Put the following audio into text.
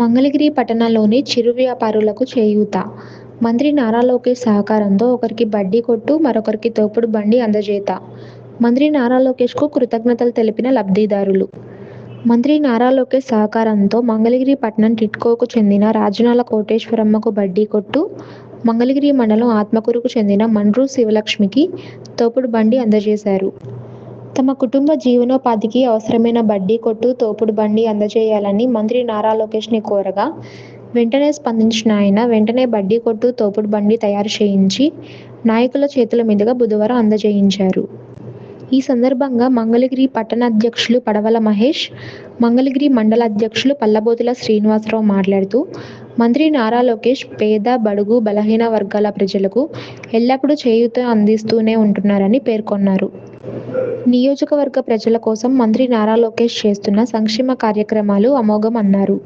మంగళగిరి పట్టణంలోని చిరు వ్యాపారులకు చేయూత. మంత్రి నారా లోకేష్ సహకారంతో ఒకరికి బడ్డీ కొట్టు మరొకరికి తోపుడు బండి అందజేత. మంత్రి నారా లోకేష్కు కృతజ్ఞతలు తెలిపిన లబ్ధిదారులు. మంత్రి నారా లోకేష్ సహకారంతో మంగళగిరి పట్టణం టిట్కోకు చెందిన రాజనాల కోటేశ్వరమ్మకు బడ్డీ కొట్టు మంగళగిరి మండలం ఆత్మకూరుకు చెందిన మండ్రు శివలక్ష్మికి తోపుడు బండి అందజేశారు. తమ కుటుంబ జీవనోపాధికి అవసరమైన బడ్డీ కొట్టు తోపుడు బండి అందజేయాలని మంత్రి నారా లోకేష్ని కోరగా వెంటనే స్పందించిన ఆయన వెంటనే బడ్డీ కొట్టు తోపుడు బండి తయారు చేయించి నాయకుల చేతుల మీదుగా బుధవారం అందజేయించారు. ఈ సందర్భంగా మంగళగిరి పట్టణ అధ్యక్షులు పడవల మహేష్ మంగళగిరి మండల అధ్యక్షులు పల్లబోతుల శ్రీనివాసరావు మాట్లాడుతూ మంత్రి నారా లోకేష్ పేద బడుగు బలహీన వర్గాల ప్రజలకు ఎల్లప్పుడూ చేయూత అందిస్తూనే ఉంటున్నారని పేర్కొన్నారు. నియోజకవర్గ ప్రజల కోసం మంత్రి నారా లోకేష్ చేస్తున్న సంక్షేమ కార్యక్రమాలు అమోఘం అన్నారు.